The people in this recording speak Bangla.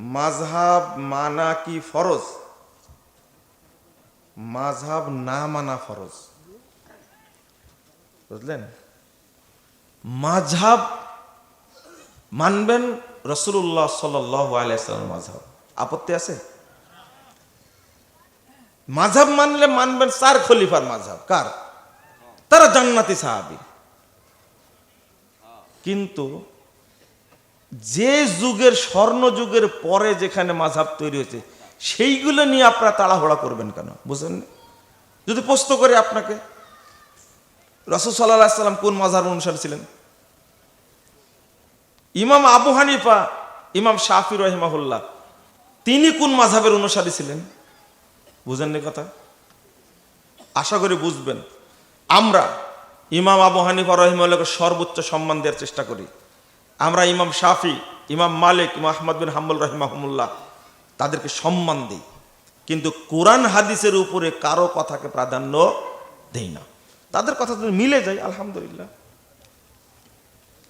মাঝহাব মানা কি ফরজ? মাঝহাব না মানা ফরজ। বুঝলেন? মাঝহাব মানবেন রসুল্লাহ সাল্লাম মাঝহাব। আপত্তি আছে? মাঝহাব মানলে মানবেন চার খলিফার মাঝহাব। কার? তারা জান্নাতি সাহাবি। কিন্তু যে যুগের স্বর্ণ যুগের পরে যেখানে মাঝাব তৈরি হয়েছে, সেইগুলো নিয়ে আপনারা তাড়াহুড়া করবেন কেন? বুঝলেন যদি প্রশ্ন করে আপনাকে, রসুল সাল্লাহ সাল্লাম কোন মাঝার অনুসারী ছিলেন? ইমাম আবু হানিফা, ইমাম শাফি রহিমাহুল্লাহ, তিনি কোন মাঝাবের অনুসারী ছিলেন? বুঝেননি কথা? আশা করি বুঝবেন। আমরা ইমাম আবু হানিফা রহিমাল্লাহকে সর্বোচ্চ সম্মান দেওয়ার চেষ্টা করি। আমরা ইমাম শাফি, ইমাম মালিক, ইমাম আহমদ বিন হাম্বুল রহিমাহমুল্লাহ তাদেরকে সম্মান দিই। কিন্তু কোরআন হাদিসের উপরে কারও কথাকে প্রাধান্য দেই না। তাদের কথা যদি মিলে যায়, আলহামদুলিল্লাহ।